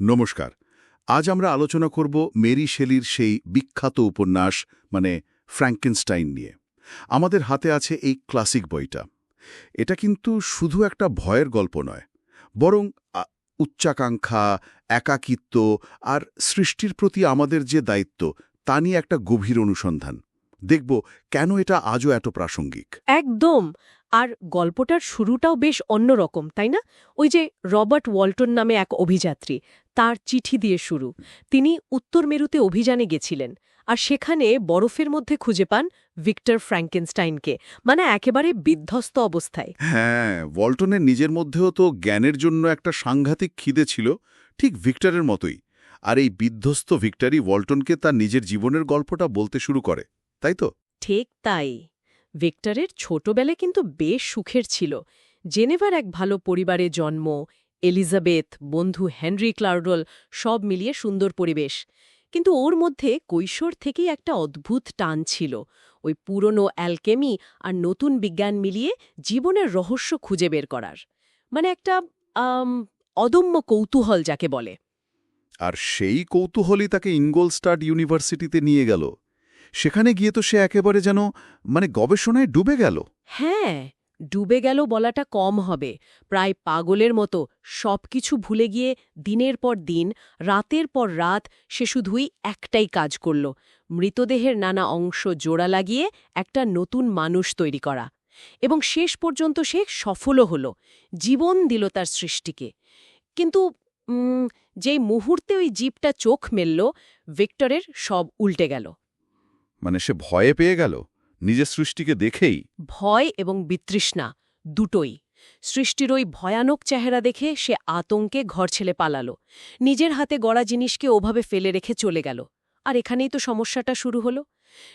নমস্কার। আজ আমরা আলোচনা করব মেরি শেলির সেই বিখ্যাত উপন্যাস মানে ফ্র্যাঙ্কেনস্টাইন নিয়ে। আমাদের হাতে আছে এই ক্লাসিক বইটা। এটা কিন্তু শুধু একটা ভয়ের গল্প নয়, বরং উচ্চাকাঙ্ক্ষা, একাকিত্ব আর সৃষ্টির প্রতি আমাদের যে দায়িত্ব, তা নিয়ে একটা গভীর অনুসন্ধান। দেখব কেন এটা আজও এত প্রাসঙ্গিক। একদম! আর গল্পটার শুরুটাও বেশ অন্যরকম তাই না? ওই যে রবার্ট ওয়াল্টন নামে এক অভিযাত্রী তার চিঠি দিয়ে শুরু। তিনি উত্তর মেরুতে অভিযানে গেছিলেন আর সেখানে বরফের মধ্যে খুঁজে পান ভিক্টর ফ্র্যাঙ্কেনস্টাইনকে মানে একেবারে বিধ্বস্ত অবস্থায়। হ্যাঁ ওয়াল্টনের নিজের মধ্যেও তো জ্ঞানের জন্য একটা সাংঘাতিক খিদে ছিল ঠিক ভিক্টরের মতোই। আর এই বিধ্বস্ত ভিক্টরই ওয়াল্টনকে তার নিজের জীবনের গল্পটা বলতে শুরু করে তাই তো? ঠিক তাই। ভিক্টরের ছোটবেলা কিন্তু বেশ সুখের ছিল। জেনেভার এক ভালো পরিবারে জন্ম, এলিজাবেথ, বন্ধু হেনরি ক্লার্ডল সব মিলিয়ে সুন্দর পরিবেশ। কিন্তু ওর মধ্যে কৈশোর থেকেই একটা অদ্ভুত টান ছিল। ওই পুরনো অ্যালকেমি আর নতুন বিজ্ঞান মিলিয়ে জীবনের রহস্য খুঁজে বের করার। মানে একটা অদম্য কৌতূহল যাকে বলে। আর সেই কৌতূহলই তাকে ইঙ্গোলস্টাড ইউনিভার্সিটিতে নিয়ে গেল। সেখানে গিয়ে তো সে একেবারে যেন মানে গবেষণায় ডুবে গেল। হ্যাঁ ডুবে গেল বলাটা কম হবে। প্রায় পাগলের মতো সবকিছু ভুলে গিয়ে দিনের পর দিন, রাতের পর রাত সে শুধুই একটাই কাজ করল, মৃতদেহের নানা অংশ জোড়া লাগিয়ে একটা নতুন মানুষ তৈরি করা। এবং শেষ পর্যন্ত সে সফলও হল, জীবন দিল তার সৃষ্টিকে। কিন্তু যেই মুহূর্তে ওই জীবটা চোখ মেলল, ভিক্টরের সব উল্টে গেল। মানে সে ভয়ে পেয়ে গেল নিজের সৃষ্টিকে দেখেই। ভয় এবং বিতৃষ্ণা দুটোই। সৃষ্টির ওই ভয়ানক চেহারা দেখে সে আতঙ্কে ঘর ছেলে পালালো। নিজের হাতে গড়া জিনিসকে ওভাবে ফেলে রেখে চলে গেল। আর এখানেই তো সমস্যাটা শুরু হলো।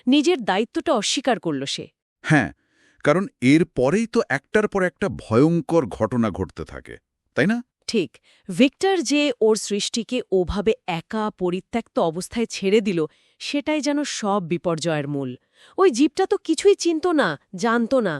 নিজের দায়িত্বটা অস্বীকার করল সে। হ্যাঁ কারণ এর পরেই তো একটার পর একটা ভয়ঙ্কর ঘটনা ঘটতে থাকে তাই না? ঠিক ভিক্টর যে ওর সৃষ্টিকে ওভাবে একা পরিত্যক্ত অবস্থায় ছেড়ে দিল সেটাই যেন সব বিপর্যয়ের মূল। ওই জীবটা তো কিছুই চিনত না জানত না।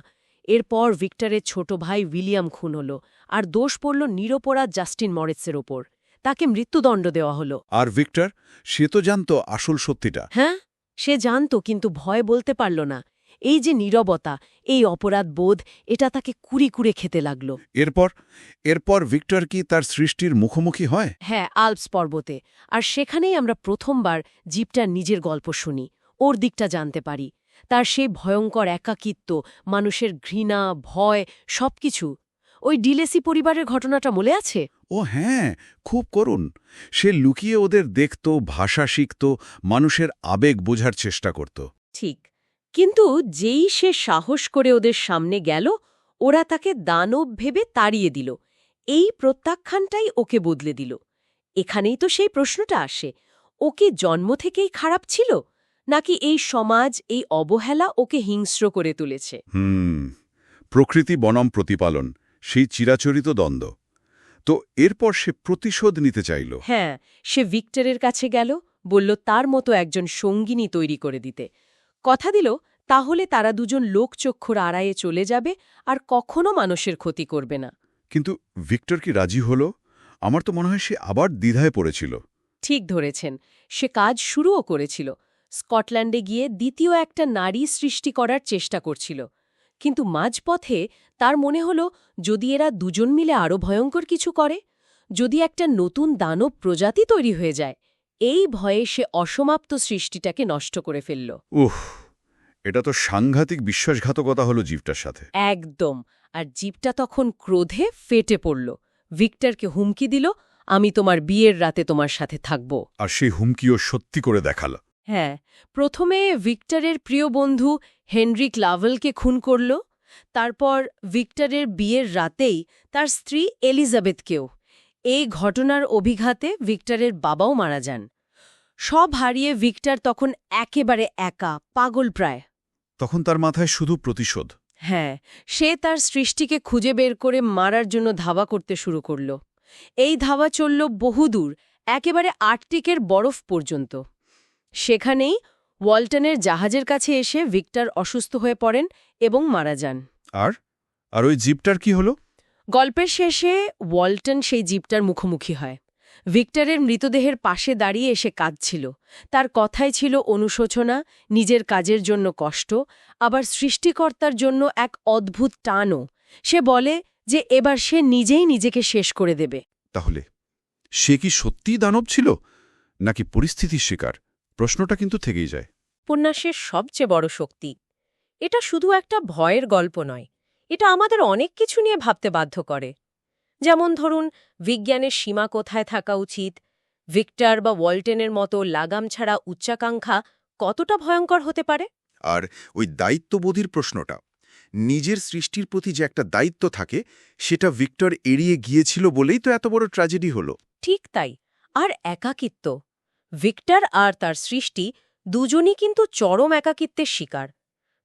এরপর ভিক্টরের ছোট ভাই উইলিয়াম খুন হল আর দোষ পড়ল নিরপরাধ জাস্টিন মরেটসের ওপর। তাকে মৃত্যুদণ্ড দেওয়া হল। আর ভিক্টর সে তো জানত আসল সত্যিটা। হ্যাঁ সে জানত কিন্তু ভয় বলতে পারল না। এই যে নীরবতা এই অপরাধ বোধ এটা তাকে কুড়ি কুড়ে খেতে লাগল। এরপর? এরপর ভিক্টর কি তার সৃষ্টির মুখোমুখি হয়? হ্যাঁ আলপস পর্বতে। আর সেখানেই আমরা প্রথমবার জীবটার নিজের গল্প শুনি ওর দিকটা জানতে পারি। তার সেই ভয়ঙ্কর একাকিত্ব মানুষের ঘৃণা ভয় সবকিছু। ওই ডিলেসি পরিবারের ঘটনাটা মনে আছে? ও হ্যাঁ খুব করুন সে লুকিয়ে ওদের দেখত ভাষা শিখত মানুষের আবেগ বোঝার চেষ্টা করত। ঠিক। কিন্তু যেই সে সাহস করে ওদের সামনে গেল ওরা তাকে দানব ভেবে তাড়িয়ে দিল। এই প্রত্যাখ্যানটাই ওকে বদলে দিল। এখানেই তো সেই প্রশ্নটা আসে ওকে জন্ম থেকেই খারাপ ছিল নাকি এই সমাজ এই অবহেলা ওকে হিংস্র করে তুলেছে? হুম প্রকৃতি বনম প্রতিপালন সেই চিরাচরিত দ্বন্দ্ব। তো এরপর সে প্রতিশোধ নিতে চাইল। হ্যাঁ সে ভিক্টরের কাছে গেল বলল তার মতো একজন সঙ্গিনী তৈরি করে দিতে। কথা দিল তাহলে তারা দুজন লোকচক্ষুর আড়ায়ে চলে যাবে আর কখনো মানুষের ক্ষতি করবে না। কিন্তু ভিক্টর কি রাজি হল? আমার তো মনে হয় সে আবার দ্বিধায় পড়েছিল। ঠিক ধরেছেন সে কাজ শুরুও করেছিল। স্কটল্যান্ডে গিয়ে দ্বিতীয় একটা নারী সৃষ্টি করার চেষ্টা করছিল। কিন্তু মাঝপথে তার মনে হল যদি এরা দুজন মিলে আরও ভয়ঙ্কর কিছু করে যদি একটা নতুন দানব প্রজাতি তৈরি হয়ে যায় এই ভয়ে সে অসমাপ্ত সৃষ্টিটাকে নষ্ট করে ফেলল। উহ এটা তো সাংঘাতিক বিশ্বাসঘাতকতা হলো জীবটার সাথে। একদম আর জীবটা তখন ক্রোধে ফেটে পড়ল। ভিক্টরকে হুমকি দিল আমি তোমার বিয়ের রাতে তোমার সাথে থাকব। আর সেই হুমকিও সত্যি করে দেখাল। হ্যাঁ প্রথমে ভিক্টরের প্রিয় বন্ধু হেনরিক লাভেলকে খুন করল তারপর ভিক্টরের বিয়ের রাতেই তার স্ত্রী এলিজাবেথকেও। এই ঘটনার অভিঘাতে ভিক্টরের বাবাও মারা যান। সব হারিয়ে ভিক্টর তখন একেবারে একা পাগল প্রায়। তখন তার মাথায় শুধু প্রতিশোধ। হ্যাঁ সে তার সৃষ্টিকে খুঁজে বের করে মারার জন্য ধাওয়া করতে শুরু করল। এই ধাওয়া চলল বহুদূর একেবারে আর্কটিকের বরফ পর্যন্ত। সেখানেই ওয়াল্টনের জাহাজের কাছে এসে ভিক্টর অসুস্থ হয়ে পড়েন এবং মারা যান। আর? আর ওই জিপটার কি হলো? গল্পের শেষে ওয়াল্টন সেই জীবটার মুখোমুখি হয়। ভিক্টরের মৃতদেহের পাশে দাঁড়িয়ে এসে কাঁদছিল। তার কথায় ছিল অনুশোচনা নিজের কাজের জন্য কষ্ট আবার সৃষ্টিকর্তার জন্য এক অদ্ভুত টানও। সে বলে যে এবার সে নিজেই নিজেকে শেষ করে দেবে। তাহলে সে কি সত্যিই দানব ছিল নাকি পরিস্থিতির শিকার? প্রশ্নটা কিন্তু থেকেই যায়। উপন্যাসের সবচেয়ে বড় শক্তি। এটা শুধু একটা ভয়ের গল্প নয় এটা আমাদের অনেক কিছু নিয়ে ভাবতে বাধ্য করে। যেমন ধরুন বিজ্ঞানের সীমা কোথায় থাকা উচিত? ভিক্টর বা ওয়াল্টেনের মতো লাগাম ছাড়া উচ্চাকাঙ্ক্ষা কতটা ভয়ঙ্কর হতে পারে? আর ওই দায়িত্ববোধীর প্রশ্নটা নিজের সৃষ্টির প্রতি যে একটা দায়িত্ব থাকে সেটা ভিক্টর এড়িয়ে গিয়েছিল বলেই তো এত বড় ট্র্যাজেডি হলো। ঠিক তাই আর একাকিত্ব ভিক্টর আর তার সৃষ্টি দুজনই কিন্তু চরম একাকিত্বের শিকার।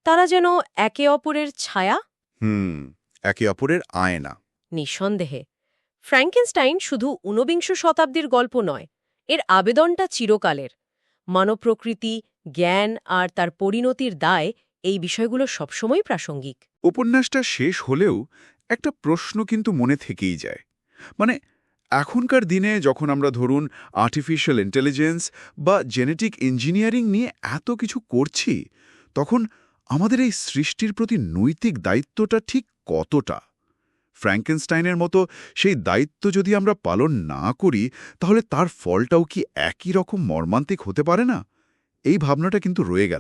তারা যেন একে অপরের ছায়া হুম একে অপরের আয়না। নিঃসন্দেহে। ফ্র্যাঙ্কেনস্টাইন শুধু ঊনবিংশ শতাব্দীর গল্প নয় এর আবেদনটা চিরকালের। মানবপ্রকৃতি জ্ঞান আর তার পরিণতির দায় এই বিষয়গুলো সবসময় প্রাসঙ্গিক। উপন্যাসটা শেষ হলেও একটা প্রশ্ন কিন্তু মনে থেকেই যায়। মানে এখনকার দিনে যখন আমরা ধরুন আর্টিফিশিয়াল ইন্টেলিজেন্স বা জেনেটিক ইঞ্জিনিয়ারিং নিয়ে এত কিছু করছি তখন আমাদের এই সৃষ্টির প্রতি নৈতিক দায়িত্বটা ঠিক কতটা? ফ্র্যাঙ্কেনস্টাইনের মতো সেই দায়িত্ব যদি আমরা পালন না করি, তাহলে তার ফলটাও কি একই রকম মর্মান্তিক হতে পারে না? এই ভাবনাটা কিন্তু রয়ে গেল।